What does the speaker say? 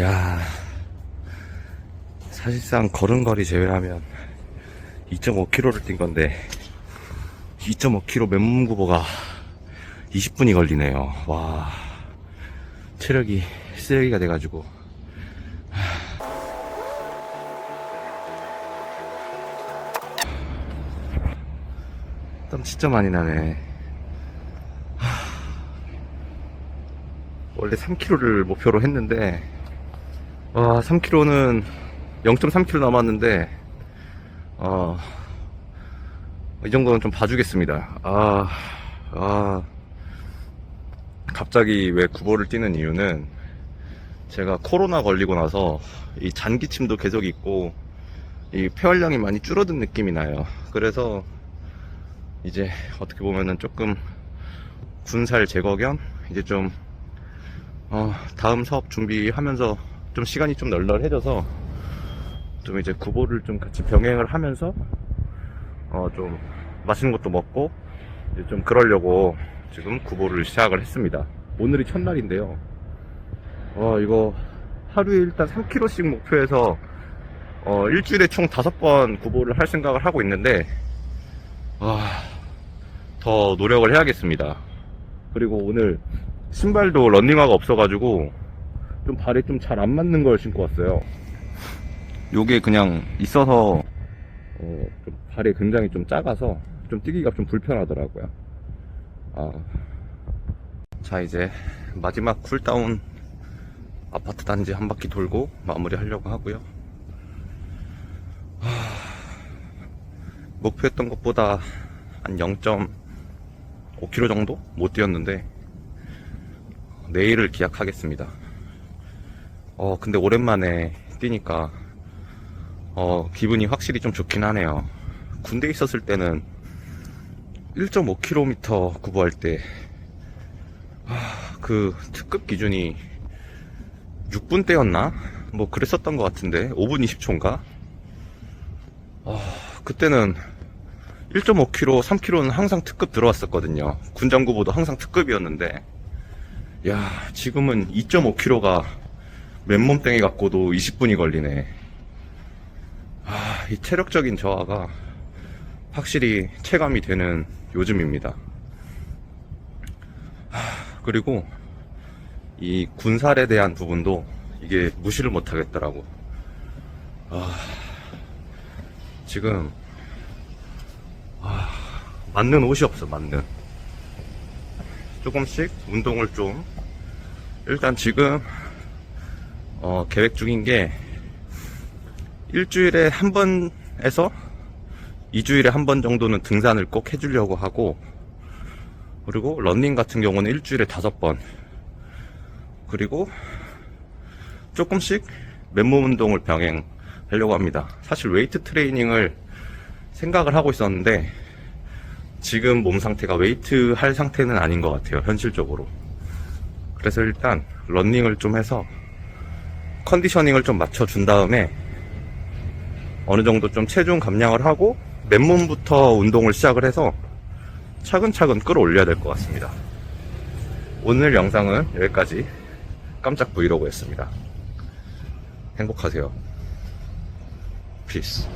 야 사실상 걸음걸이 제외하면 2.5km를 뛴 건데 2.5km 맨몸 구보가 20분이 걸리네요. 와 체력이 쓰레기가 돼가지고 땀 진짜 많이 나네. 하, 원래 3km를 목표로 했는데, 와, 3km는 0.3km 남았는데, 어, 이 정도는 좀 봐주겠습니다. 아, 아, 갑자기 왜 구보를 뛰는 이유는 제가 코로나 걸리고 나서 이 잔기침도 계속 있고, 이 폐활량이 많이 줄어든 느낌이 나요. 그래서 이제 어떻게 보면은 조금 군살 제거 겸 이제 좀 어, 다음 사업 준비하면서 좀 시간이 좀 널널해져서 좀 이제 구보를 좀 같이 병행을 하면서 어, 좀 맛있는 것도 먹고 이제 좀 그러려고 지금 구보를 시작을 했습니다. 오늘이 첫날인데요. 어, 이거 하루에 일단 3km씩 목표해서 어, 일주일에 총 다섯 번 구보를 할 생각을 하고 있는데 아, 더 노력을 해야겠습니다. 그리고 오늘 신발도 런닝화가 없어가지고 좀 발에 좀 잘 안 맞는 걸 신고 왔어요. 요게 그냥 있어서 어, 좀 발이 굉장히 좀 작아서 좀 뛰기가 좀 불편하더라고요. 아. 자 이제 마지막 쿨다운 아파트 단지 한 바퀴 돌고 마무리 하려고 하고요. 목표했던 것보다 한 0.5km 정도 못 뛰었는데 내일을 기약하겠습니다. 어 근데 오랜만에 뛰니까 어 기분이 확실히 좀 좋긴 하네요. 군대 에 있었을 때는 1.5km 구보할 때그 특급 기준이 6분대였나? 뭐 그랬었던 것 같은데 5분 20초인가? 그때는 1.5km, 3km는 항상 특급 들어왔었거든요. 군장구보도 항상 특급이었는데, 야, 지금은 2.5km가 맨몸 땡이 갖고도 20분이 걸리네. 아, 이 체력적인 저하가 확실히 체감이 되는 요즘입니다. 하, 그리고 이 군살에 대한 부분도 이게 무시를 못 하겠더라고. 아, 지금 아, 맞는 옷이 없어 맞는 조금씩 운동을 좀 일단 지금 어, 계획 중인 게 일주일에 한 번에서 2주일에 한 번 정도는 등산을 꼭 해주려고 하고 그리고 런닝 같은 경우는 일주일에 다섯 번 그리고 조금씩 맨몸 운동을 병행하려고 합니다. 사실 웨이트 트레이닝을 생각을 하고 있었는데 지금 몸 상태가 웨이트 할 상태는 아닌 것 같아요. 현실적으로. 그래서 일단 런닝을 좀 해서 컨디셔닝을 좀 맞춰준 다음에 어느 정도 좀 체중 감량을 하고 맨몸부터 운동을 시작을 해서 차근차근 끌어올려야 될 것 같습니다. 오늘 영상은 여기까지 깜짝 브이로그였습니다. 행복하세요. 피스.